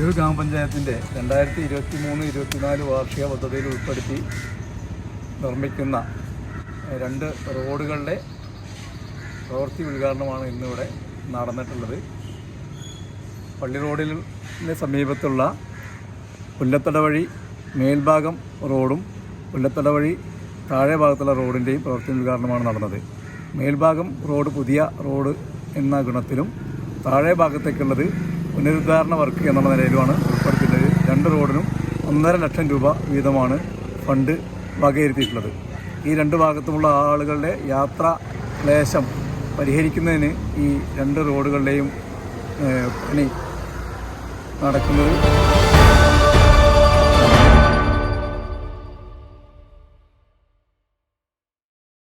വടിയൂർ ഗ്രാമപഞ്ചായത്തിന്റെ രണ്ടായിരത്തി ഇരുപത്തി മൂന്ന് ഇരുപത്തിനാല് വാർഷിക പദ്ധതിയിൽ ഉൾപ്പെടുത്തി നിർമ്മിക്കുന്ന രണ്ട് റോഡുകളുടെ പ്രവൃത്തി ഉദ്ഘാടനമാണ് ഇന്നിവിടെ നടന്നിട്ടുള്ളത്. പള്ളി റോഡിന് സമീപത്തുള്ള പുല്ലത്തട വഴി മേൽഭാഗം റോഡും പുല്ലത്തട വഴി താഴെ ഭാഗത്തുള്ള റോഡിന്റെയും പ്രവൃത്തി ഉദ്ഘാടനമാണ് നടന്നത്. മേൽഭാഗം റോഡ് പുതിയ റോഡ് എന്ന ഗുണത്തിലും താഴെ ഭാഗത്തേക്കുള്ളത് പുനരുദ്ധാരണ വർക്ക് എന്നുള്ള നിലയിലുമാണ് ഉൾപ്പെടുത്തിയിട്ടുള്ളത്. രണ്ട് റോഡിനും ഒന്നര ലക്ഷം രൂപ വീതമാണ് ഫണ്ട് വകയിരുത്തിയിട്ടുള്ളത്. ഈ രണ്ട് ഭാഗത്തുമുള്ള ആളുകളുടെ യാത്രാ ക്ലേശം പരിഹരിക്കുന്നതിന് ഈ രണ്ട് റോഡുകളുടെയും പണി നടക്കുന്നത്